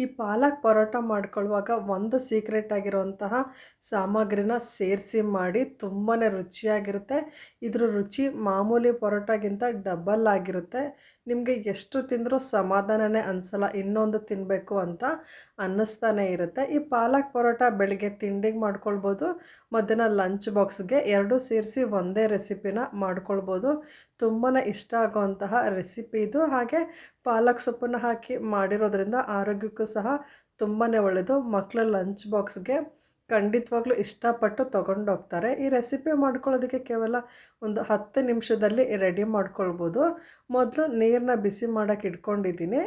ಈ ಪಾಲಕ್ ಪರೋಟ ಮಾಡ್ಕೊಳ್ಳುವಾಗ ಒಂದು ಸೀಕ್ರೆಟ್ ಆಗಿರುವಂತಹ ಸಾಮಗ್ರಿನ ಸೇರಿಸಿ ಮಾಡಿ ತುಂಬಾ ರುಚಿಯಾಗಿರುತ್ತೆ. ಇದ್ರ ರುಚಿ ಮಾಮೂಲಿ ಪರೋಟಗಿಂತ ಡಬಲ್ ಆಗಿರುತ್ತೆ. ನಿಮಗೆ ಎಷ್ಟು ತಿಂದರೂ ಸಮಾಧಾನನೇ ಅನಿಸಲ್ಲ, ಇನ್ನೊಂದು ತಿನ್ನಬೇಕು ಅಂತ ಅನ್ನಿಸ್ತಾನೆ ಇರುತ್ತೆ. ಈ ಪಾಲಕ್ ಪರೋಟ ಬೆಳಗ್ಗೆ ತಿಂಡಿಗೆ ಮಾಡ್ಕೊಳ್ಬೋದು, ಮಧ್ಯಾಹ್ನ ಲಂಚ್ ಬಾಕ್ಸ್ಗೆ ಎರಡೂ ಸೇರಿಸಿ ಒಂದೇ ರೆಸಿಪಿನ ಮಾಡ್ಕೊಳ್ಬೋದು. ತುಂಬಾ ಇಷ್ಟ ಆಗುವಂತಹ ರೆಸಿಪಿ ಇದು. ಹಾಗೆ ಪಾಲಕ್ ಸೊಪ್ಪನ್ನು ಹಾಕಿ ಮಾಡಿರೋದ್ರಿಂದ ಆರೋಗ್ಯಕ್ಕೂ ಸಹ ತುಂಬಾ ಒಳ್ಳೆಯದು ಮಕ್ಕಳ ಲಂಚ್ ಬಾಕ್ಸ್ಗೆ ಖಂಡಿತವಾಗ್ಲೂ ಇಷ್ಟಪಟ್ಟು ತೊಗೊಂಡೋಗ್ತಾರೆ. ಈ ರೆಸಿಪಿ ಮಾಡ್ಕೊಳ್ಳೋದಕ್ಕೆ ಕೇವಲ ಒಂದು ಹತ್ತು ನಿಮಿಷದಲ್ಲಿ ರೆಡಿ ಮಾಡ್ಕೊಳ್ಬೋದು. ಮೊದಲು ನೀರನ್ನ ಬಿಸಿ ಮಾಡೋಕ್ಕೆ ಇಟ್ಕೊಂಡಿದ್ದೀನಿ.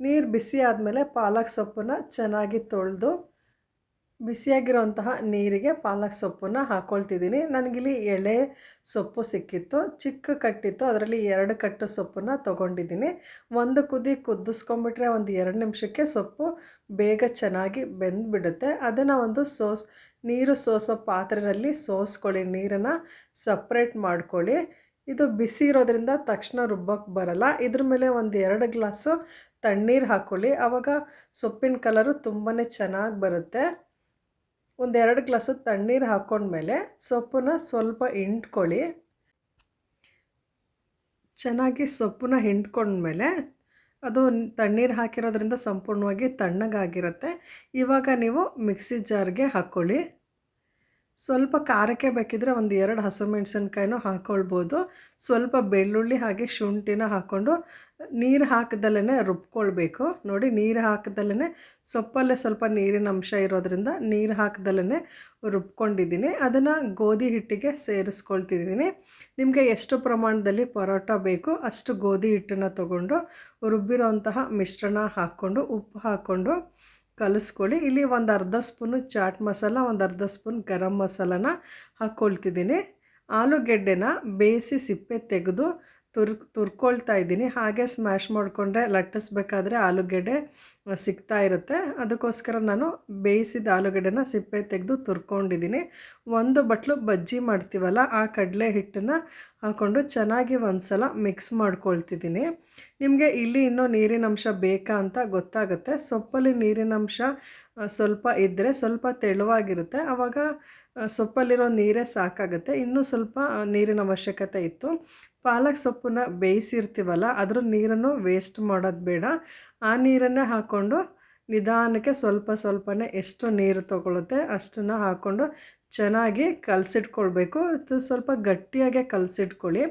ನೀರು ಬಿಸಿ ಆದಮೇಲೆ ಪಾಲಕ್ ಸೊಪ್ಪನ್ನು ಚೆನ್ನಾಗಿ ತೊಳೆದು ಬಿಸಿಯಾಗಿರೋಂತಹ ನೀರಿಗೆ ಪಾಲಕ್ ಸೊಪ್ಪನ್ನು ಹಾಕ್ಕೊಳ್ತಿದ್ದೀನಿ ನನಗಿಲ್ಲಿ ಎಳೆ ಸೊಪ್ಪು ಸಿಕ್ಕಿತ್ತು, ಚಿಕ್ಕ ಕಟ್ಟಿತ್ತು. ಅದರಲ್ಲಿ ಎರಡು ಕಟ್ಟು ಸೊಪ್ಪನ್ನು ತೊಗೊಂಡಿದ್ದೀನಿ. ಒಂದು ಕುದಿ ಕುದಿಸ್ಕೊಂಬಿಟ್ರೆ ಒಂದು ಎರಡು ನಿಮಿಷಕ್ಕೆ ಸೊಪ್ಪು ಬೇಗ ಚೆನ್ನಾಗಿ ಬೆಂದುಬಿಡುತ್ತೆ. ಅದನ್ನು ಒಂದು ಸೋಸ್, ನೀರು ಸೋಸೋ ಪಾತ್ರೆಯಲ್ಲಿ ಸೋಸ್ಕೊಳ್ಳಿ. ನೀರನ್ನು ಸಪ್ರೇಟ್ ಮಾಡ್ಕೊಳ್ಳಿ. ಇದು ಬಿಸಿ ಇರೋದ್ರಿಂದ ತಕ್ಷಣ ರುಬ್ಬಕ್ಕೆ ಬರಲ್ಲ. ಇದ್ರ ಮೇಲೆ ಒಂದು ಎರಡು ಗ್ಲಾಸು ತಣ್ಣೀರು ಹಾಕ್ಕೊಳ್ಳಿ ಆವಾಗ ಸೊಪ್ಪಿನ ಕಲರು ತುಂಬಾ ಚೆನ್ನಾಗಿ ಬರುತ್ತೆ. ಒಂದು ಎರಡು ಗ್ಲಾಸು ತಣ್ಣೀರು ಹಾಕ್ಕೊಂಡ್ಮೇಲೆ ಸೊಪ್ಪನ್ನ ಸ್ವಲ್ಪ ಹಿಂಡ್ಕೊಳ್ಳಿ. ಚೆನ್ನಾಗಿ ಸೊಪ್ಪನ್ನ ಹಿಂಡ್ಕೊಂಡ್ಮೇಲೆ ಅದು ತಣ್ಣೀರು ಹಾಕಿರೋದ್ರಿಂದ ಸಂಪೂರ್ಣವಾಗಿ ತಣ್ಣಗಾಗಿರುತ್ತೆ. ಇವಾಗ ನೀವು ಮಿಕ್ಸಿ ಜಾರ್ಗೆ ಹಾಕ್ಕೊಳ್ಳಿ ಸ್ವಲ್ಪ ಖಾರಕ್ಕೆ ಬೇಕಿದ್ರೆ ಒಂದು ಎರಡು ಹಸಿಮೆಣ್ಸಿನ್ಕಾಯಿನೂ ಹಾಕ್ಕೊಳ್ಬೋದು ಸ್ವಲ್ಪ ಬೆಳ್ಳುಳ್ಳಿ ಹಾಗೆ ಶುಂಠಿನ ಹಾಕ್ಕೊಂಡು ನೀರು ಹಾಕಿದಲ್ಲೇ ರುಬ್ಕೊಳ್ಬೇಕು. ನೋಡಿ ನೀರು ಹಾಕಿದಲ್ಲೇ ಸೊಪ್ಪಲ್ಲೇ ಸ್ವಲ್ಪ ನೀರಿನ ಅಂಶ ಇರೋದ್ರಿಂದ ನೀರು ಹಾಕಿದಲ್ಲೇ ರುಬ್ಕೊಂಡಿದ್ದೀನಿ. ಅದನ್ನು ಗೋಧಿ ಹಿಟ್ಟಿಗೆ ಸೇರಿಸ್ಕೊಳ್ತಿದ್ದೀನಿ. ನಿಮಗೆ ಎಷ್ಟು ಪ್ರಮಾಣದಲ್ಲಿ ಪರೋಟ ಬೇಕು ಅಷ್ಟು ಗೋಧಿ ಹಿಟ್ಟನ್ನು ತಗೊಂಡು ರುಬ್ಬಿರೋಂತಹ ಮಿಶ್ರಣ ಹಾಕ್ಕೊಂಡು ಉಪ್ಪು ಹಾಕ್ಕೊಂಡು ಕಲಿಸ್ಕೊಳ್ಳಿ. ಇಲ್ಲಿ ಒಂದು ಅರ್ಧ ಸ್ಪೂನು ಚಾಟ್ ಮಸಾಲ, ಒಂದು ಅರ್ಧ ಸ್ಪೂನ್ ಗರಂ ಮಸಾಲನ ಹಾಕ್ಕೊಳ್ತಿದ್ದೀನಿ ಆಲೂಗೆಡ್ಡೆನ ಬೇಯಿಸಿ ಸಿಪ್ಪೆ ತೆಗೆದು ತುರ್, ತುರ್ಕೊಳ್ತಾ ಇದ್ದೀನಿ. ಹಾಗೆ ಸ್ಮ್ಯಾಶ್ ಮಾಡಿಕೊಂಡ್ರೆ ಲಟ್ಟಿಸ್ಬೇಕಾದ್ರೆ ಆಲೂಗೆಡ್ಡೆ ಸಿಗ್ತಾ ಇರುತ್ತೆ. ಅದಕ್ಕೋಸ್ಕರ ನಾನು ಬೇಯಿಸಿದ ಆಲೂಗಡ್ಡೆನ ಸಿಪ್ಪೆ ತೆಗೆದು ತುರ್ಕೊಂಡಿದ್ದೀನಿ. ಒಂದು ಬಟ್ಲು ಬಜ್ಜಿ ಮಾಡ್ತೀವಲ್ಲ, ಆ ಕಡಲೆ ಹಿಟ್ಟನ್ನು ಹಾಕ್ಕೊಂಡು ಚೆನ್ನಾಗಿ ಒಂದು ಸಲ ಮಿಕ್ಸ್ ಮಾಡ್ಕೊಳ್ತಿದ್ದೀನಿ. ನಿಮಗೆ ಇಲ್ಲಿ ಇನ್ನೂ ನೀರಿನ ಅಂಶ ಬೇಕಾ ಅಂತ ಗೊತ್ತಾಗುತ್ತೆ. ಸೊಪ್ಪಲ್ಲಿ ನೀರಿನ ಅಂಶ ಸ್ವಲ್ಪ ಇದ್ದರೆ ಸ್ವಲ್ಪ ತೆಳುವಾಗಿರುತ್ತೆ. ಆವಾಗ ಸೊಪ್ಪಲ್ಲಿರೋ ನೀರೇ ಸಾಕಾಗುತ್ತೆ. ಇನ್ನೂ ಸ್ವಲ್ಪ ನೀರಿನ ಅವಶ್ಯಕತೆ ಇತ್ತು. ಪಾಲಕ್ ಸೊಪ್ಪನ್ನ ಬೇಯಿಸಿರ್ತೀವಲ್ಲ, ಅದ್ರ ನೀರನ್ನು ವೇಸ್ಟ್ ಮಾಡೋದು ಬೇಡ. ಆ ನೀರನ್ನೇ ಹಾಕ್ಕೊಂಡು ನಿಧಾನಕ್ಕೆ ಸ್ವಲ್ಪ ಸ್ವಲ್ಪನೇ ಎಷ್ಟು ನೀರು ತೊಗೊಳುತ್ತೆ, ಅಷ್ಟನ್ನು ಹಾಕ್ಕೊಂಡು ಚೆನ್ನಾಗಿ ಕಲಸಿಟ್ಕೊಳ್ಬೇಕು. ಇದು ಸ್ವಲ್ಪ ಗಟ್ಟಿಯಾಗೆ ಕಲಸಿಟ್ಕೊಳ್ಳಿ.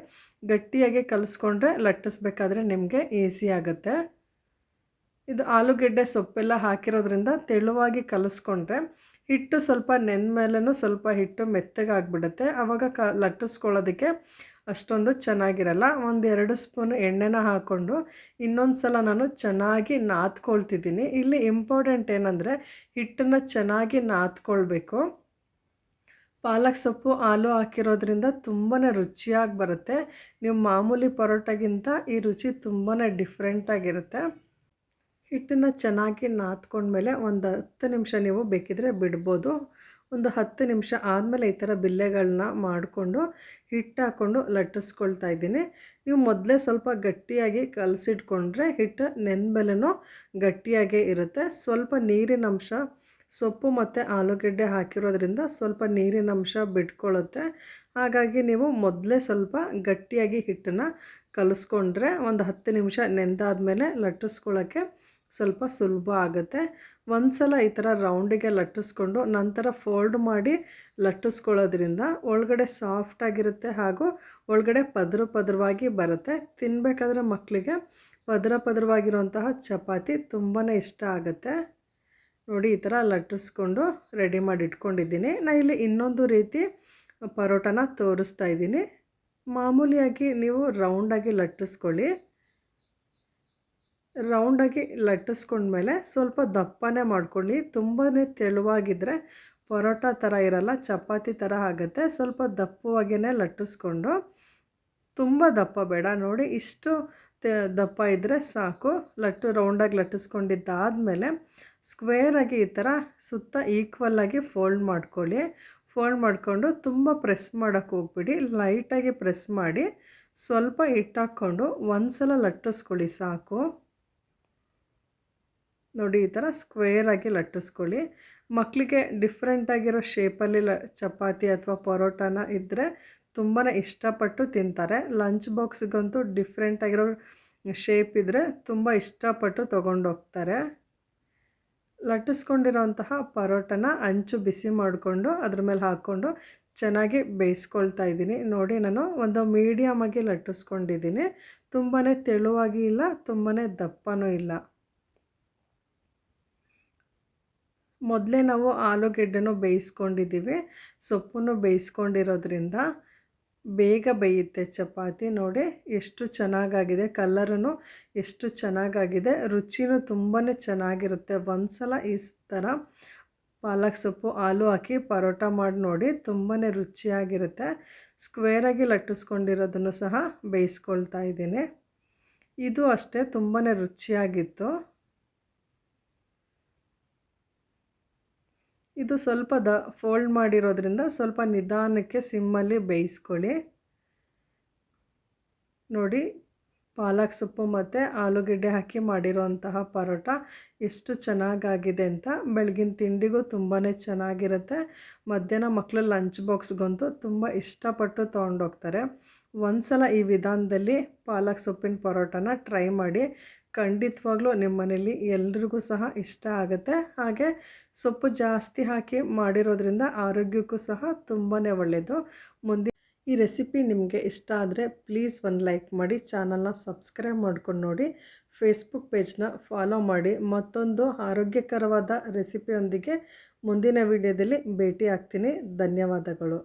ಗಟ್ಟಿಯಾಗೆ ಕಲಿಸ್ಕೊಂಡ್ರೆ ಲಟ್ಟಿಸ್ಬೇಕಾದ್ರೆ ನಿಮಗೆ ಈಸಿ ಆಗುತ್ತೆ. ಇದು ಆಲೂಗೆಡ್ಡೆ ಸೊಪ್ಪೆಲ್ಲ ಹಾಕಿರೋದ್ರಿಂದ ತೆಳುವಾಗಿ ಕಲಸ್ಕೊಂಡ್ರೆ ಹಿಟ್ಟು ಸ್ವಲ್ಪ ನೆಂದ ಮೇಲೂ ಸ್ವಲ್ಪ ಹಿಟ್ಟು ಮೆತ್ತಗಾಗ್ಬಿಡುತ್ತೆ. ಆವಾಗ ಕ ಲಟ್ಟಿಸ್ಕೊಳ್ಳೋದಕ್ಕೆ ಅಷ್ಟೊಂದು ಚೆನ್ನಾಗಿರಲ್ಲ. ಒಂದು ಎರಡು ಸ್ಪೂನ್ ಎಣ್ಣೆನ ಹಾಕ್ಕೊಂಡು ಇನ್ನೊಂದು ಸಲ ನಾನು ಚೆನ್ನಾಗಿ ನಾದ್ಕೊಳ್ತಿದ್ದೀನಿ ಇಲ್ಲಿ ಇಂಪಾರ್ಟೆಂಟ್ ಏನಂದರೆ ಹಿಟ್ಟನ್ನು ಚೆನ್ನಾಗಿ ನಾದ್ಕೊಳ್ಬೇಕು ಪಾಲಕ್ ಸೊಪ್ಪು, ಹಾಲು ಹಾಕಿರೋದ್ರಿಂದ ತುಂಬಾ ರುಚಿಯಾಗಿ ಬರುತ್ತೆ. ನೀವು ಮಾಮೂಲಿ ಪರೋಟಗಿಂತ ಈ ರುಚಿ ತುಂಬಾ ಡಿಫ್ರೆಂಟಾಗಿರುತ್ತೆ ಹಿಟ್ಟನ್ನು ಚೆನ್ನಾಗಿ ನಾದ್ಕೊಂಡ್ಮೇಲೆ ಒಂದು ಹತ್ತು ನಿಮಿಷ ನೀವು ಬೇಕಿದ್ರೆ ಬಿಡ್ಬೋದು. ಒಂದು ಹತ್ತು ನಿಮಿಷ ಆದಮೇಲೆ ಈ ಥರ ಬಿಲ್ಲೆಗಳನ್ನ ಮಾಡಿಕೊಂಡು ಹಿಟ್ಟು ಹಾಕ್ಕೊಂಡು ಲಟ್ಟಿಸ್ಕೊಳ್ತಾ ಇದ್ದೀನಿ. ನೀವು ಮೊದಲೇ ಸ್ವಲ್ಪ ಗಟ್ಟಿಯಾಗಿ ಕಲಸಿಟ್ಕೊಂಡ್ರೆ ಹಿಟ್ಟು ನೆನ್ಮೇಲೂ ಗಟ್ಟಿಯಾಗೇ ಇರುತ್ತೆ. ಸ್ವಲ್ಪ ನೀರಿನ ಅಂಶ, ಸೊಪ್ಪು ಮತ್ತು ಆಲೂಗೆಡ್ಡೆ ಹಾಕಿರೋದ್ರಿಂದ ಸ್ವಲ್ಪ ನೀರಿನ ಅಂಶ ಬಿಟ್ಕೊಳ್ಳುತ್ತೆ ಹಾಗಾಗಿ ನೀವು ಮೊದಲೇ ಸ್ವಲ್ಪ ಗಟ್ಟಿಯಾಗಿ ಹಿಟ್ಟನ್ನು ಕಲಿಸ್ಕೊಂಡ್ರೆ ಒಂದು ಹತ್ತು ನಿಮಿಷ ನೆಂದಾದ್ಮೇಲೆ ಲಟ್ಟಿಸ್ಕೊಳ್ಳೋಕ್ಕೆ ಸ್ವಲ್ಪ ಸುಲಭ ಆಗುತ್ತೆ. ಒಂದು ಸಲ ಈ ಥರ ರೌಂಡಿಗೆ ಲಟ್ಟಿಸ್ಕೊಂಡು ನಂತರ ಫೋಲ್ಡ್ ಮಾಡಿ ಲಟ್ಟಿಸ್ಕೊಳ್ಳೋದ್ರಿಂದ ಒಳಗಡೆ ಸಾಫ್ಟಾಗಿರುತ್ತೆ ಹಾಗೂ ಒಳಗಡೆ ಪದ್ರ ಪದರವಾಗಿ ಬರುತ್ತೆ. ತಿನ್ನಬೇಕಾದ್ರೆ ಮಕ್ಕಳಿಗೆ ಪದರ ಪದರವಾಗಿರುವಂತಹ ಚಪಾತಿ ತುಂಬಾ ಇಷ್ಟ ಆಗುತ್ತೆ. ನೋಡಿ ಈ ಥರ ಲಟ್ಟಿಸ್ಕೊಂಡು ರೆಡಿ ಮಾಡಿ ಇಟ್ಕೊಂಡಿದ್ದೀನಿ. ನಾನು ಇಲ್ಲಿ ಇನ್ನೊಂದು ರೀತಿ ಪರೋಟನ ತೋರಿಸ್ತಾ ಇದ್ದೀನಿ. ಮಾಮೂಲಿಯಾಗಿ ನೀವು ರೌಂಡಾಗಿ ಲಟ್ಟಿಸ್ಕೊಳ್ಳಿ. ರೌಂಡಾಗಿ ಲಟ್ಟಿಸ್ಕೊಂಡ್ಮೇಲೆ ಸ್ವಲ್ಪ ದಪ್ಪನೇ ಮಾಡ್ಕೊಳ್ಳಿ. ತುಂಬಾ ತೆಳುವಾಗಿದ್ದರೆ ಪರೋಟ ಥರ ಇರಲ್ಲ, ಚಪಾತಿ ಥರ ಆಗುತ್ತೆ. ಸ್ವಲ್ಪ ದಪ್ಪವಾಗಿಯೇ ಲಟ್ಟಿಸ್ಕೊಂಡು, ತುಂಬ ದಪ್ಪ ಬೇಡ. ನೋಡಿ, ಇಷ್ಟು ದಪ್ಪ ಇದ್ದರೆ ಸಾಕು. ಲಟ್ಟು, ರೌಂಡಾಗಿ ಲಟ್ಟಿಸ್ಕೊಂಡಿದ್ದಾದಮೇಲೆ ಸ್ಕ್ವೇರಾಗಿ ಈ ಥರ ಸುತ್ತ ಈಕ್ವಲ್ಲಾಗಿ ಫೋಲ್ಡ್ ಮಾಡ್ಕೊಳ್ಳಿ. ಫೋಲ್ಡ್ ಮಾಡಿಕೊಂಡು ತುಂಬ ಪ್ರೆಸ್ ಮಾಡೋಕ್ಕೆ ಹೋಗ್ಬಿಡಿ. ಲೈಟಾಗಿ ಪ್ರೆಸ್ ಮಾಡಿ ಸ್ವಲ್ಪ ಹಿಟ್ಟು ಹಾಕ್ಕೊಂಡು ಒಂದು ಸಲ ಲಟ್ಟಿಸ್ಕೊಳ್ಳಿ ಸಾಕು. ನೋಡಿ ಈ ಥರ ಸ್ಕ್ವೇರಾಗಿ ಲಟ್ಟಿಸ್ಕೊಳ್ಳಿ. ಮಕ್ಕಳಿಗೆ ಡಿಫ್ರೆಂಟಾಗಿರೋ ಶೇಪಲ್ಲಿ ಲ, ಚಪಾತಿ ಅಥವಾ ಪರೋಟಾನ ಇದ್ದರೆ ತುಂಬಾ ಇಷ್ಟಪಟ್ಟು ತಿಂತಾರೆ. ಲಂಚ್ ಬಾಕ್ಸ್ಗಂತೂ ಡಿಫ್ರೆಂಟಾಗಿರೋ ಶೇಪ್ ಇದ್ದರೆ ತುಂಬ ಇಷ್ಟಪಟ್ಟು ತೊಗೊಂಡೋಗ್ತಾರೆ. ಲಟ್ಟಿಸ್ಕೊಂಡಿರೋಂತಹ ಪರೋಟನ ಅಂಚು ಬಿಸಿ ಮಾಡಿಕೊಂಡು ಅದ್ರ ಮೇಲೆ ಹಾಕ್ಕೊಂಡು ಚೆನ್ನಾಗಿ ಬೇಯಿಸ್ಕೊಳ್ತಾ ಇದ್ದೀನಿ. ನೋಡಿ ನಾನು ಒಂದು ಮೀಡಿಯಮಾಗಿ ಲಟ್ಟಿಸ್ಕೊಂಡಿದ್ದೀನಿ. ತುಂಬಾ ತೆಳುವಾಗಿ ಇಲ್ಲ ತುಂಬಾ ದಪ್ಪನೂ ಇಲ್ಲ. ಮೊದಲೇ ನಾವು ಆಲೂಗೆಡ್ಡೆನೂ ಬೇಯಿಸ್ಕೊಂಡಿದ್ದೀವಿ. ಸೊಪ್ಪನ್ನು ಬೇಯಿಸ್ಕೊಂಡಿರೋದ್ರಿಂದ ಬೇಗ ಬೇಯುತ್ತೆ ಚಪಾತಿ. ನೋಡಿ ಎಷ್ಟು ಚೆನ್ನಾಗಾಗಿದೆ ಕಲರೂ ಎಷ್ಟು ಚೆನ್ನಾಗಾಗಿದೆ, ರುಚಿನೂ ತುಂಬಾ ಚೆನ್ನಾಗಿರುತ್ತೆ. ಒಂದು ಸಲ ಈ ಥರ ಪಾಲಕ್ ಸೊಪ್ಪು, ಹಾಲು ಹಾಕಿ ಪರೋಟ ಮಾಡಿ ನೋಡಿ ತುಂಬಾ ರುಚಿಯಾಗಿರುತ್ತೆ. ಸ್ಕ್ವೇರಾಗಿ ಲಟ್ಟಿಸ್ಕೊಂಡಿರೋದನ್ನು ಸಹ ಬೇಯಿಸ್ಕೊಳ್ತಾ ಇದ್ದೀನಿ. ಇದು ಅಷ್ಟೇ ತುಂಬಾ ರುಚಿಯಾಗಿತ್ತು. ಇದು ಸ್ವಲ್ಪ ದ ಫೋಲ್ಡ್ ಮಾಡಿರೋದ್ರಿಂದ ಸ್ವಲ್ಪ ನಿಧಾನಕ್ಕೆ ಸಿಮ್ಮಲ್ಲಿ ಬೇಯಿಸ್ಕೊಳ್ಳಿ. ನೋಡಿ, ಪಾಲಕ್ ಸೊಪ್ಪು ಮತ್ತು ಆಲೂಗಡ್ಡೆ ಹಾಕಿ ಮಾಡಿರೋಂತಹ ಪರೋಟ ಎಷ್ಟು ಚೆನ್ನಾಗಾಗಿದೆ ಅಂತ. ಬೆಳಗಿನ ತಿಂಡಿಗೂ ತುಂಬಾ ಚೆನ್ನಾಗಿರುತ್ತೆ. ಮಧ್ಯಾಹ್ನ ಮಕ್ಕಳು ಲಂಚ್ ಬಾಕ್ಸ್ಗಂತೂ ತುಂಬ ಇಷ್ಟಪಟ್ಟು ತೊಗೊಂಡೋಗ್ತಾರೆ. ಒಂದು ಸಲ ಈ ವಿಧಾನದಲ್ಲಿ ಪಾಲಕ್ ಸೊಪ್ಪಿನ ಪರೋಟನ ಟ್ರೈ ಮಾಡಿ ಖಂಡಿತವಾಗ್ಲೂ ನಿಮ್ಮ ಮನೇಲಿ ಎಲ್ರಿಗೂ ಸಹ ಇಷ್ಟ ಆಗುತ್ತೆ. ಹಾಗೆ ಸೊಪ್ಪು ಜಾಸ್ತಿ ಹಾಕಿ ಮಾಡಿರೋದ್ರಿಂದ ಆರೋಗ್ಯಕ್ಕೂ ಸಹ ತುಂಬಾ ಒಳ್ಳೆಯದು ಮುಂದೆ ಈ ರೆಸಿಪಿ ನಿಮಗೆ ಇಷ್ಟ ಆದರೆ ಪ್ಲೀಸ್ ಒಂದು ಲೈಕ್ ಮಾಡಿ ಚಾನಲ್ನ ಸಬ್ಸ್ಕ್ರೈಬ್ ಮಾಡ್ಕೊಂಡು ನೋಡಿ ಫೇಸ್ಬುಕ್ ಪೇಜ್ನ ಫಾಲೋ ಮಾಡಿ. ಮತ್ತೊಂದು ಆರೋಗ್ಯಕರವಾದ ರೆಸಿಪಿಯೊಂದಿಗೆ ಮುಂದಿನ ವಿಡಿಯೋದಲ್ಲಿ ಭೇಟಿ ಆಗ್ತೀನಿ ಧನ್ಯವಾದಗಳು.